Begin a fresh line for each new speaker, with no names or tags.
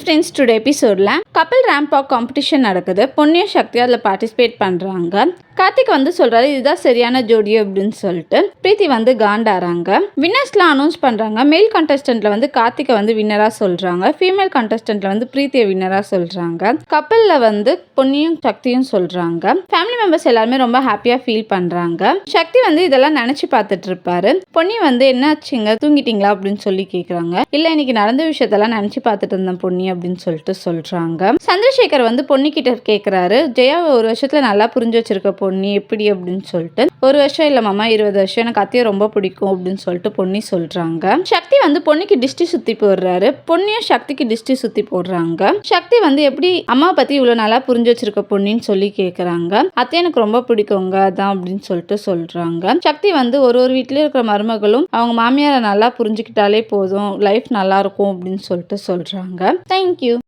Friends today எபிசோடில் கப்பல் ரேம்பாக் competition நடக்குது. பொன்னிய சக்தி அதில் பார்ட்டிசிபேட் பண்ணுறாங்க கார்த்திக் வந்து சொல்கிறாரு இதுதான் சரியான ஜோடி அப்படின்னு சொல்லிட்டு. பிரீத்தி வந்து காண்டாராங்க வின்னர்ஸ்லாம் அனௌன்ஸ் பண்ணுறாங்க மேல் கண்டஸ்டண்ட்டில் வந்து கார்த்திகை வந்து வின்னராக சொல்கிறாங்க ஃபீமேல் கண்டஸ்டண்ட்டில் வந்து பிரீத்தியை வின்னராக சொல்கிறாங்க கப்பலில் வந்து பொன்னியும் சக்தியும் சொல்கிறாங்க ஃபேமிலி மெம்பர்ஸ் எல்லாருமே ரொம்ப ஹாப்பியாக ஃபீல் பண்ணுறாங்க சக்தி வந்து இதெல்லாம் நினச்சி பார்த்துட்டு இருப்பாரு. பொன்னி வந்து என்னாச்சுங்க தூங்கிட்டீங்களா? அப்படின்னு சொல்லி கேட்குறாங்க இல்லை இன்னைக்கு நடந்த விஷயத்தெல்லாம் நினச்சி பார்த்துட்டு இருந்தேன் பொன்னி. அப்படின்னு சொல்லிட்டு சொல்கிறாங்க சந்திரசேகர் வந்து பொன்னி கிட்ட கேட்குறாரு ஜெயா ஒரு வருஷத்துல நல்லா புரிஞ்சு வச்சிருக்க பொன்னி எப்படி? அப்படின்னு சொல்லிட்டு. ஒரு வருஷம் இல்லை மாமா இருபது வருஷம். எனக்கு அத்தையை ரொம்ப பிடிக்கும் அப்படின்னு சொல்லிட்டு பொன்னி சொல்கிறாங்க சக்தி வந்து பொன்னிக்கு டிஸ்டி சுற்றி போடுறாரு. பொண்ணியும் சக்திக்கு டிஸ்டி சுற்றி போடுறாங்க. சக்தி வந்து எப்படி அம்மா பற்றி இவ்வளோ நல்லா புரிஞ்சு வச்சிருக்க பொண்ணின்னு சொல்லி கேட்குறாங்க அத்தை எனக்கு ரொம்ப பிடிக்குங்க அதான் அப்படின்னு சொல்லிட்டு சொல்கிறாங்க சக்தி வந்து ஒரு ஒரு வீட்லேயும் இருக்கிற மருமகளும் அவங்க மாமியாரை நல்லா புரிஞ்சுக்கிட்டாலே போதும். லைஃப் நல்லா இருக்கும் அப்படின்னு சொல்லிட்டு சொல்கிறாங்க Thank you.